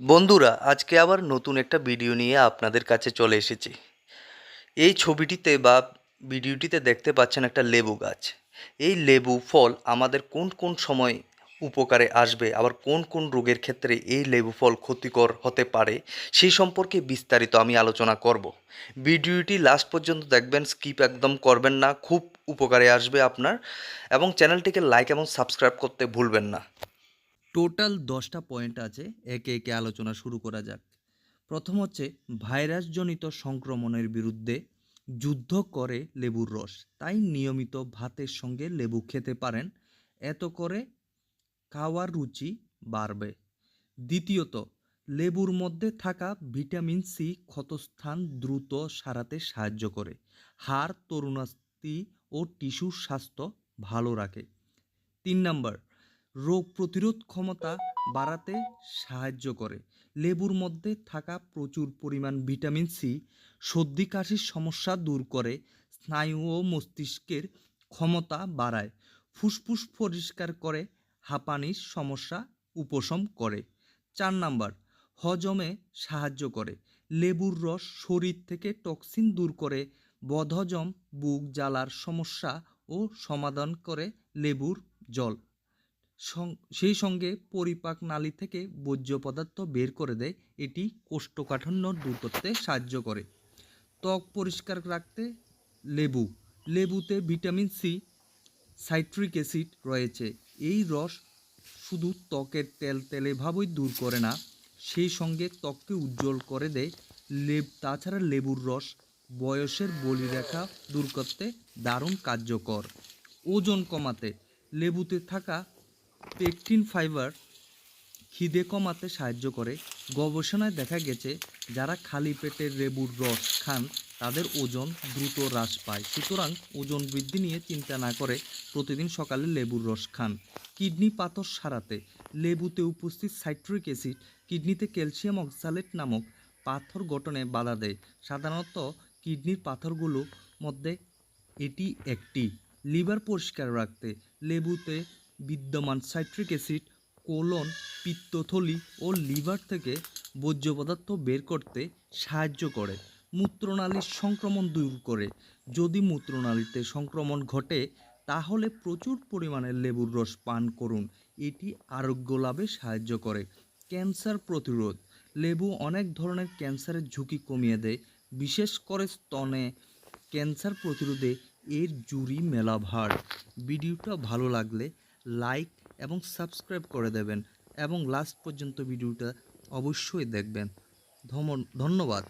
বন্ধুরা, আজকে আবার নতুন একটা ভিডিও নিয়ে আপনাদের কাছে চলে এসেছি। এই ছবিটিতে বা ভিডিওটিতে দেখতে পাচ্ছেন একটা লেবু গাছ। এই লেবু ফল আমাদের কোন কোন সময় উপকারে আসবে, আবার কোন কোন রোগের ক্ষেত্রে এই লেবু ফল ক্ষতিকর হতে পারে, সেই সম্পর্কে বিস্তারিত আমি আলোচনা করব। ভিডিওটি লাস্ট পর্যন্ত দেখবেন, স্কিপ একদম করবেন না, খুব উপকারে আসবে আপনার, এবং চ্যানেলটিকে লাইক এবং সাবস্ক্রাইব করতে ভুলবেন না। টোটাল দশটা পয়েন্ট আছে একে একে আলোচনা শুরু করা যাক। প্রথম হচ্ছে, ভাইরাসজনিত সংক্রমণের বিরুদ্ধে যুদ্ধ করে লেবুর রস। তাই নিয়মিত ভাতের সঙ্গে লেবু খেতে পারেন। এত করে খাওয়ার রুচি বাড়বে। দ্বিতীয়ত, লেবুর মধ্যে থাকা ভিটামিন সি ক্ষতস্থান দ্রুত সারাতে সাহায্য করে। হাড় তরুণাস্তি ও টিস্যুর স্বাস্থ্য ভালো রাখে। তিন নম্বর রোগ প্রতিরোধ ক্ষমতা বাড়াতে সাহায্য করে। লেবুর মধ্যে থাকা প্রচুর পরিমাণ ভিটামিন সি, সর্দি কাশির সমস্যা দূর করে, স্নায়ু ও মস্তিষ্কের ক্ষমতা বাড়ায়, ফুসফুস পরিষ্কার করে, হাঁপানির সমস্যা উপশম করে। চার নাম্বার, হজমে সাহায্য করে। লেবুর রস শরীর থেকে টক্সিন দূর করে, বদহজম, বুক জ্বালার সমস্যা ও সমাধান করে লেবুর জল। সেই সঙ্গে পরিপাক নালী থেকে বর্জ্য পদার্থ বের করে দেয়। এটি কোষ্ঠকাঠিন্য দূর করতে সাহায্য করে। ত্বক পরিষ্কার রাখতে লেবু। লেবুতে ভিটামিন সি, সাইট্রিক অ্যাসিড রয়েছে। এই রস শুধু ত্বকের তেল তেলে ভাবই দূর করে না, সেই সঙ্গে ত্বককে উজ্জ্বল করে দেয়। লেব, তাছাড়া লেবুর রস বয়সের বলিরেখা দূর করতে দারুণ কার্যকর। ওজন কমাতে। লেবুতে থাকা পেকটিন ফাইবার খিদে কমাতে সাহায্য করে। গবেষণায় দেখা গেছে, যারা খালি পেটে লেবুর রস খান, তাদের ওজন দ্রুত হ্রাস পায়। সুতরাং ওজন বৃদ্ধি নিয়ে চিন্তা না করে প্রতিদিন সকালে লেবুর রস খান। কিডনি পাথর সারাতে লেবুতে উপস্থিত সাইট্রিক অ্যাসিড কিডনিতে ক্যালসিয়াম অক্সালেট নামক পাথর গঠনে বাধা দেয়। সাধারণত কিডনির পাথরগুলোর মধ্যে এটি একটি। লিভার পরিষ্কার রাখতে লেবুতে বিদ্যমান সাইট্রিক অ্যাসিড, কোলন, পিত্তথলি ও লিভার থেকে বর্জ্য পদার্থ বের করতে সাহায্য করে। মূত্রনালীর সংক্রমণ দূর করে। যদি মূত্রনালীতে সংক্রমণ ঘটে, তাহলে প্রচুর পরিমাণে লেবুর রস পান করুন। এটি আরোগ্য লাভে সাহায্য করে। ক্যান্সার প্রতিরোধ। লেবু অনেক ধরনের ক্যান্সারের ঝুঁকি কমিয়ে দেয়। বিশেষ করে স্তনে ক্যান্সার প্রতিরোধে এর জুরি মেলা ভার ভিডিওটা ভালো লাগলে লাইক এবং সাবস্ক্রাইব করে দেবেন এবং লাস্ট পর্যন্ত ভিডিওটা অবশ্যই দেখবেন। ধন্যবাদ।